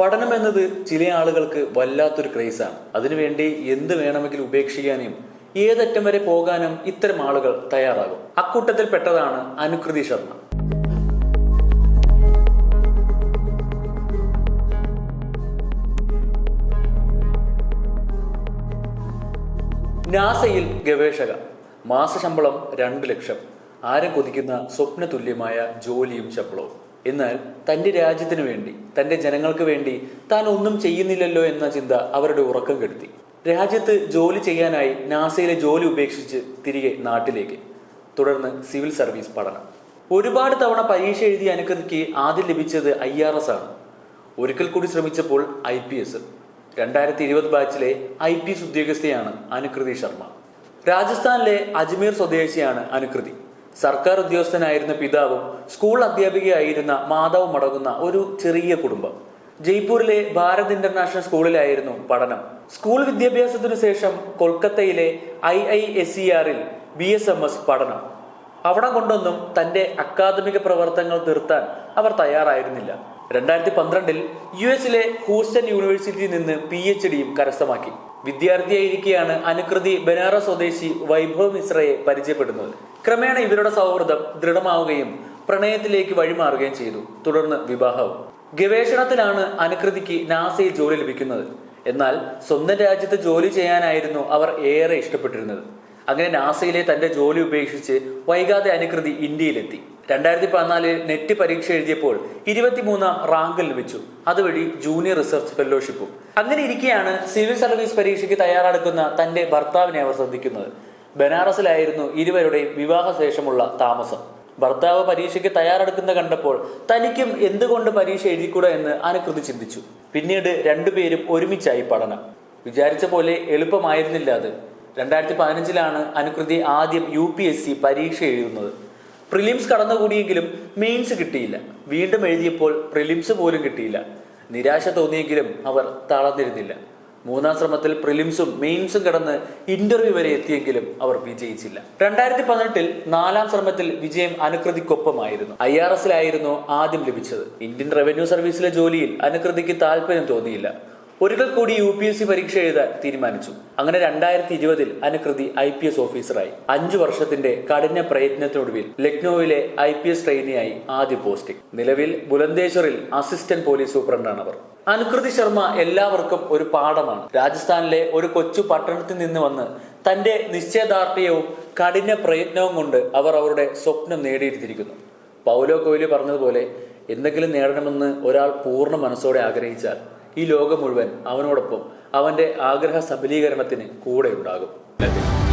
പഠനം എന്നത് ചില ആളുകൾക്ക് വല്ലാത്തൊരു ക്രേസാണ് അതിനുവേണ്ടി എന്ത് വേണമെങ്കിലും ഉപേക്ഷിക്കാനും ഏതറ്റം വരെ പോകാനും ഇത്തരം ആളുകൾ തയ്യാറാകും. അക്കൂട്ടത്തിൽ പെട്ടതാണ് അനുകൃതി ശർമ്മ. നാസയിൽ ഗവേഷക. മാസശമ്പളം രണ്ട് ലക്ഷം. ആരും കൊതിക്കുന്ന സ്വപ്ന തുല്യമായ ജോലിയും ശമ്പളവും. എന്നാൽ തന്റെ രാജ്യത്തിനു വേണ്ടി തന്റെ ജനങ്ങൾക്ക് വേണ്ടി താൻ ഒന്നും ചെയ്യുന്നില്ലല്ലോ എന്ന ചിന്ത അവരുടെ ഉറക്കം കെടുത്തി. രാജ്യത്ത് ജോലി ചെയ്യാനായി നാസയിലെ ജോലി ഉപേക്ഷിച്ച് തിരികെ നാട്ടിലേക്ക്. തുടർന്ന് സിവിൽ സർവീസ് പഠനം. ഒരുപാട് തവണ പരീക്ഷ എഴുതിയ അനുകൃതിക്ക് ആദ്യം ലഭിച്ചത് ഐ ആർ എസ് ആണ്. ഒരിക്കൽ കൂടി ശ്രമിച്ചപ്പോൾ ഐ പി എസ്. രണ്ടായിരത്തി ഇരുപത് ബാച്ചിലെ ഐ പി എസ് ഉദ്യോഗസ്ഥയാണ് അനുകൃതി ശർമ്മ. രാജസ്ഥാനിലെ അജ്മീർ സ്വദേശിയാണ് അനുകൃതി. സർക്കാർ ഉദ്യോഗസ്ഥനായിരുന്ന പിതാവും സ്കൂൾ അധ്യാപികയായിരുന്ന മാതാവും അടങ്ങുന്ന ഒരു ചെറിയ കുടുംബം. ജയ്പൂരിലെ ഭാരത് ഇന്റർനാഷണൽ സ്കൂളിലായിരുന്നു പഠനം. സ്കൂൾ വിദ്യാഭ്യാസത്തിനു ശേഷം കൊൽക്കത്തയിലെ ഐ ഐ എസ് സി ആറിൽ ബി എസ് എം എസ് പഠനം. അവിടെ കൊണ്ടൊന്നും തന്റെ അക്കാദമിക പ്രവർത്തനങ്ങൾ തീർത്താൻ അവർ തയ്യാറായിരുന്നില്ല. രണ്ടായിരത്തി പന്ത്രണ്ടിൽ യു എസിലെ ഹൂസ്റ്റൺ യൂണിവേഴ്സിറ്റിയിൽ നിന്ന് പി എച്ച് ഡിയും കരസ്ഥമാക്കി. വിദ്യാർത്ഥിയായിരിക്കെയാണ് അനുകൃതി ബനാറസ് സ്വദേശി വൈഭവ് മിശ്രയെ പരിചയപ്പെടുന്നത്. ക്രമേണ ഇവരുടെ സൗഹൃദം ദൃഢമാവുകയും പ്രണയത്തിലേക്ക് വഴിമാറുകയും ചെയ്തു. തുടർന്ന് വിവാഹവും. ഗവേഷണത്തിലാണ് അനുകൃതിക്ക് നാസയിൽ ജോലി ലഭിക്കുന്നത്. എന്നാൽ സ്വന്തം രാജ്യത്ത് ജോലി ചെയ്യാനായിരുന്നു അവർ ഏറെ ഇഷ്ടപ്പെട്ടിരുന്നത്. അങ്ങനെ നാസയിലെ തന്റെ ജോലി ഉപേക്ഷിച്ച് വൈകാതെ അനുകൃതി ഇന്ത്യയിലെത്തി. രണ്ടായിരത്തി പതിനാല് നെറ്റ് പരീക്ഷ എഴുതിയപ്പോൾ ഇരുപത്തിമൂന്നാം റാങ്ക് ലഭിച്ചു അതുവഴി ജൂനിയർ റിസർച്ച് ഫെലോഷിപ്പും. അങ്ങനെ ഇരിക്കെയാണ് സിവിൽ സർവീസ് പരീക്ഷയ്ക്ക് തയ്യാറെടുക്കുന്ന തന്റെ ഭർത്താവിനെ അവർ ശ്രദ്ധിക്കുന്നത്. ബനാറസിലായിരുന്നു ഇരുവരുടെയും വിവാഹശേഷമുള്ള താമസം. ഭർത്താവ് പരീക്ഷയ്ക്ക് തയ്യാറെടുക്കുന്ന കണ്ടപ്പോൾ തനിക്കും എന്തുകൊണ്ട് പരീക്ഷ എഴുതിക്കൂടാ എന്ന് അനുകൃതി ചിന്തിച്ചു. പിന്നീട് രണ്ടുപേരും ഒരുമിച്ചായി പഠനം. വിചാരിച്ച പോലെ എളുപ്പമായിരുന്നില്ല അത്. രണ്ടായിരത്തി പതിനഞ്ചിലാണ് അനുകൃതി ആദ്യം യു പി എസ് സി പരീക്ഷ എഴുതുന്നത്. പ്രിലിംസ് കടന്നുകൂടിയെങ്കിലും മെയിൻസ് കിട്ടിയില്ല. വീണ്ടും എഴുതിയപ്പോൾ പ്രിലിംസ് പോലും കിട്ടിയില്ല. നിരാശ തോന്നിയെങ്കിലും അവർ തളർന്നിരുന്നില്ല. മൂന്നാം ശ്രമത്തിൽ പ്രിലിംസും മെയിൻസും കടന്ന് ഇന്റർവ്യൂ വരെ എത്തിയെങ്കിലും അവർ വിജയിച്ചില്ല. രണ്ടായിരത്തി പതിനെട്ടിൽ നാലാം ശ്രമത്തിൽ വിജയം അനുകൃതിക്കൊപ്പമായിരുന്നു. ഐ ആർ എസിലായിരുന്നു ആദ്യം ലഭിച്ചത്. ഇന്ത്യൻ റവന്യൂ സർവീസിലെ ജോലിയിൽ അനുകൃതിക്ക് താല്പര്യം തോന്നിയില്ല. ഒരിക്കൽ കൂടി യു പി എസ് സി പരീക്ഷ എഴുതാൻ തീരുമാനിച്ചു. അങ്ങനെ രണ്ടായിരത്തി ഇരുപതിൽ അനുകൃതി ഐ പി എസ് ഓഫീസറായി. അഞ്ചു വർഷത്തിന്റെ കഠിന പ്രയത്നത്തിനൊടുവിൽ ലക്നൌവിലെ ഐ പി എസ് ട്രെയിനിയായി ആദ്യ പോസ്റ്റിംഗ് നിലവിൽ ബുലന്ദേശ്വറിൽ അസിസ്റ്റന്റ് പോലീസ് സൂപ്രണ്ടാണ് അവർ. അനുകൃതി ശർമ്മ എല്ലാവർക്കും ഒരു പാഠമാണ്. രാജസ്ഥാനിലെ ഒരു കൊച്ചു പട്ടണത്തിൽ നിന്ന് വന്ന് തന്റെ നിശ്ചയദാർഢ്യവും കഠിന പ്രയത്നവും കൊണ്ട് അവർ അവരുടെ സ്വപ്നം നേടിയെടുത്തിരിക്കുന്നു. പൗലോ കോയിലി പറഞ്ഞതുപോലെ എന്തെങ്കിലും നേടണമെന്ന് ഒരാൾ പൂർണ മനസ്സോടെ ആഗ്രഹിച്ചാൽ ഈ ലോകം മുഴുവൻ അവനോടൊപ്പം അവന്റെ ആഗ്രഹ സബലീകരണത്തിന് കൂടെ ഉണ്ടാകും നന്ദി